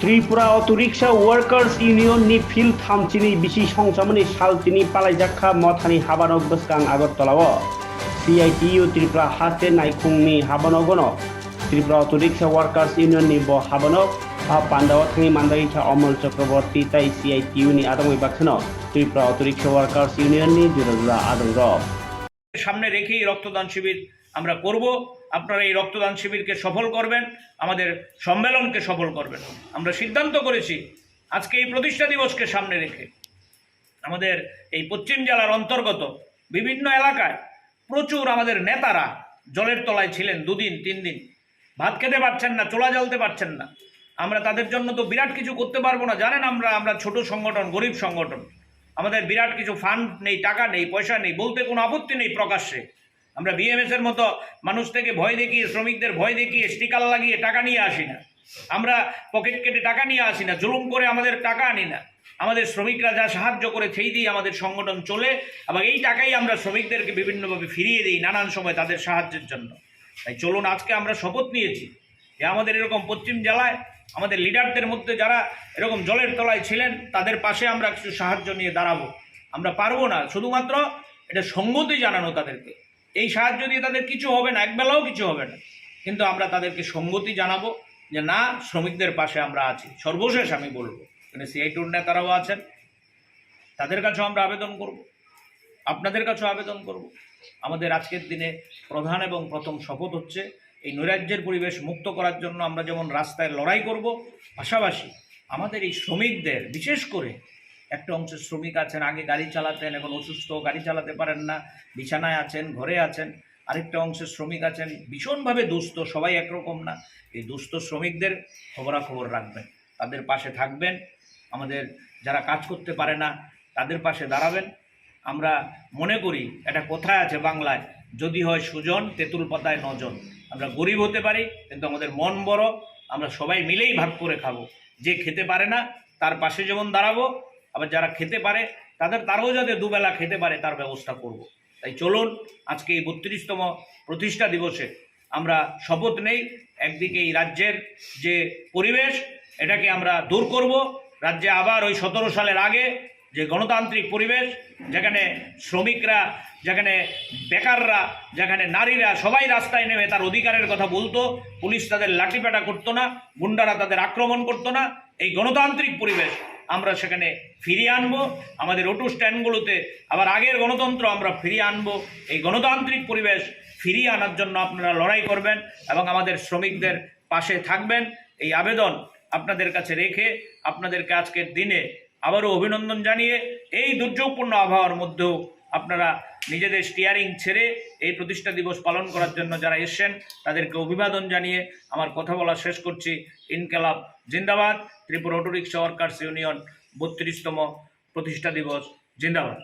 Tripura auto rickshaw workers union নি ফিল থামচিনি বিশি সংসামনি সালচিনি পালাই জাখা মথানি হাবানক বসকাং আগরতলাও সিআইটিইউ ত্রিপুরা হাতে নাইখুংনি হাবানগন Tripura auto rickshaw workers union নি ব হাবানক বা পান্ডাও থানি মান্দাই খা অমল চক্রবর্তী তাই সিআইটিইউ নি আদমই বাখনো Tripura auto rickshaw workers union নি জুরজুরা জুরা সামনে রেখেই রক্তদান শিবির আমরা করব। আপনারা এই রক্তদান শিবিরকে সফল করবেন, আমাদের সম্মেলনকে সফল করবেন। আমরা সিদ্ধান্ত করেছি, আজকে এই প্রতিষ্ঠা দিবসকে সামনে রেখে। আমাদের এই পশ্চিম জেলার অন্তর্গত বিভিন্ন এলাকায় প্রচুর আমাদের নেতারা জলের তলায় ছিলেন দুদিন, তিন দিন। ভাত খেতে পারছেন না, চোলা জ্বালতে পারছেন না। আমরা তাদের জন্য তো বিরাট কিছু করতে পারব না। জানেন আমরা আমরা ছোট সংগঠন, গরিব সংগঠন। আমাদের বিরাট কিছু ফান্ড নেই, টাকা নেই, পয়সা নেই, বলতে কোনো আপত্তি নেই প্রকাশ্যে। আমরা বিএমএস এর মতো মানুষ থেকে ভয় দেখিয়ে, শ্রমিকদের ভয় দেখিয়ে, স্টিকার লাগিয়ে টাকা নিয়ে আসি না। আমরা পকেট কেটে টাকা নিয়ে আসি না, জুলুম করে আমাদের টাকা আনি না। আমাদের শ্রমিকরা যা সাহায্য করে সেই দিয়ে আমাদের সংগঠন চলে। এবং এই টাকাই আমরা শ্রমিকদেরকে বিভিন্নভাবে ফিরিয়ে দিই নানান সময় তাদের সাহায্যের জন্য। তাই চলুন, আজকে আমরা শপথ নিয়েছি যে আমাদের এরকম পশ্চিম জেলায় আমাদের লিডারদের মধ্যে যারা এরকম জলের তলায় ছিলেন, তাদের পাশে আমরা কিছু সাহায্য নিয়ে দাঁড়াবো। আমরা পারব না, শুধুমাত্র এটা সঙ্গতি জানানো তাদেরকে। এই সাহায্য দিয়ে তাদের কিছু হবে না, একবেলাও কিছু হবে না। কিন্তু আমরা তাদেরকে সঙ্গতি জানাব যে, না, শ্রমিকদের পাশে আমরা আছি। সর্বশেষ আমি বলব, এখানে সিআইটুর নেতারাও আছেন, তাদের কাছেও আমরা আবেদন করব, আপনাদের কাছেও আবেদন করব। আমাদের আজকের দিনে প্রধান এবং প্রথম শপথ হচ্ছে, এই নৈরাজ্যের পরিবেশ মুক্ত করার জন্য আমরা যেমন রাস্তায় লড়াই করব, পাশাপাশি আমাদের এই শ্রমিকদের, বিশেষ করে একটা অংশের শ্রমিক আছেন, আগে গাড়ি চালাতেন, এখন অসুস্থ, গাড়ি চালাতে পারেন না, বিছানায় আছেন, ঘরে আছেন। আরেকটা অংশের শ্রমিক আছেন, ভীষণভাবে দুস্থ, সবাই একরকম না। এই দুস্থ শ্রমিকদের খবরাখবর রাখবেন, তাদের পাশে থাকবেন, আমাদের যারা কাজ করতে পারে না, তাদের পাশে দাঁড়াবেন। আমরা মনে করি, এটা কোথায় আছে বাংলায়? যদি হয় সুজন, তেঁতুল পাতায় নজন। আমরা গরিব হতে পারি, কিন্তু আমাদের মন বড়, আমরা সবাই মিলেই ভাগ করে খাব। যে খেতে পারে না, তার পাশে যেমন দাঁড়াবো আবার যারা খেতে পারে, তাদের, তারাও যাতে দুবেলা খেতে পারে, তার ব্যবস্থা করব। তাই চলুন, আজকে এই বত্রিশতম প্রতিষ্ঠা দিবসে আমরা শপথ নেই। একদিকে এই রাজ্যের যে পরিবেশ, এটাকে আমরা দূর করব। রাজ্যে আবার ওই সতেরো সালের আগে যে গণতান্ত্রিক পরিবেশ, যেখানে শ্রমিকরা, যেখানে বেকাররা, যেখানে নারীরা সবাই রাস্তায় নেমে তার অধিকারের কথা বলতো, পুলিশ তাদের লাঠিপেটা করতো না, গুন্ডারা তাদের আক্রমণ করতো না। এই গণতান্ত্রিক পরিবেশ আমরা সেখানে ফিরিয়ে আনব। আমাদের অটো স্ট্যান্ডগুলোতে আবার আগের গণতন্ত্র আমরা ফিরিয়ে আনব। এই গণতান্ত্রিক পরিবেশ ফিরিয়ে আনার জন্য আপনারা লড়াই করবেন এবং আমাদের শ্রমিকদের পাশে থাকবেন। এই আবেদন আপনাদের কাছে রেখে আপনাদেরকে আজকের দিনে আবারও অভিনন্দন জানিয়ে এই দুর্যোগপূর্ণ আবহাওয়ার মধ্যেও আপনারা নিজেদের স্টিয়ারিং ছেড়ে এই প্রতিষ্ঠা দিবস পালন করার জন্য যারা এসছেন, তাদেরকে অভিবাদন জানিয়ে আমার কথা বলা শেষ করছি। ইনকালাব জিন্দাবাদ। ত্রিপুরা অটোরিক্সা ওয়ার্কার্স ইউনিয়ন বত্রিশতম প্রতিষ্ঠা দিবস জিন্দাবাদ।